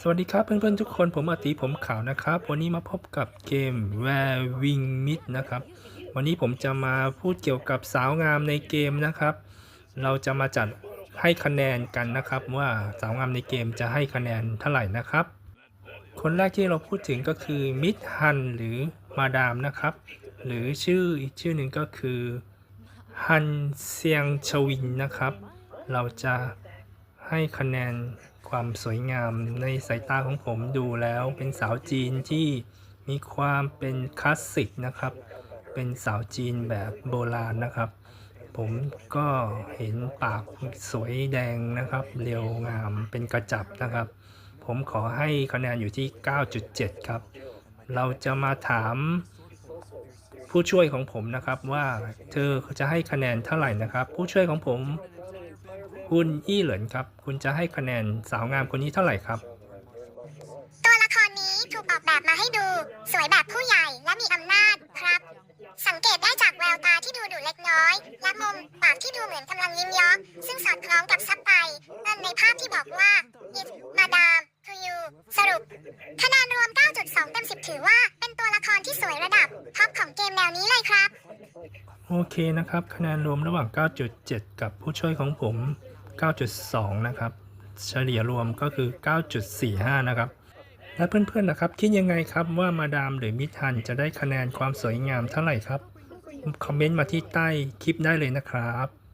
สวัสดีครับเพื่อนๆ ทุกคนผมอาติผมขาวนะครับ วันนี้มาพบกับเกม Where Wing Meet นะครับ วันนี้ผมจะมาพูดเกี่ยวกับสาวงามในเกมนะครับ เราจะมาจัดให้คะแนนกันนะครับ ว่าสาวงามในเกมจะให้คะแนนเท่าไหร่นะครับ คนแรกที่เราพูดถึงก็คือมิดฮันหรือมาดามนะครับ หรือชื่ออีกชื่อหนึ่งก็คือฮันเซียงชวินนะครับ เราจะ ให้คะแนนความสวยงามในสายตาของผมดูแล้วเป็นสาวจีนที่มีความเป็นคลาสสิกนะครับ เป็นสาวจีนแบบโบราณนะครับ ผมก็เห็นปากสวยแดงนะครับ เรียวงามเป็นกระจับนะครับ ผมขอให้คะแนนอยู่ที่ 9.7 ครับ เราจะมาถามผู้ช่วยของผมนะครับว่าเธอจะให้คะแนนเท่าไหร่นะครับ ผู้ช่วยของผม คุณอี้เหลินครับ คุณจะให้คะแนนสาวงามคนนี้เท่าไหร่ครับ ตัวละครนี้ถูกออกแบบมาให้ดู สวยแบบผู้ใหญ่และมีอำนาจครับ สังเกตได้จากแววตาที่ดูดุเล็กน้อย และมุมปากที่ดูเหมือนกำลังยิ้มย้อซึ่งสอดคล้องกับซับไตนั่นในภาพที่บอกว่า it madam to you สรุป คะแนนรวม 9.2 เต็ม 10 ถือว่าเป็นตัวละครที่สวยระดับท็อปของเกมแนวนี้เลยครับ โอเคนะครับ คะแนนรวมระหว่าง 9.7 กับผู้ช่วยของผม 9.2 นะครับ เฉลี่ยรวมก็คือ 9.45 นะครับ และเพื่อนๆนะครับ คิดยังไงครับว่ามาดามหรือมิทันจะได้คะแนนความสวยงามเท่าไหร่ครับ คอมเมนต์มาที่ใต้คลิปได้เลยนะครับ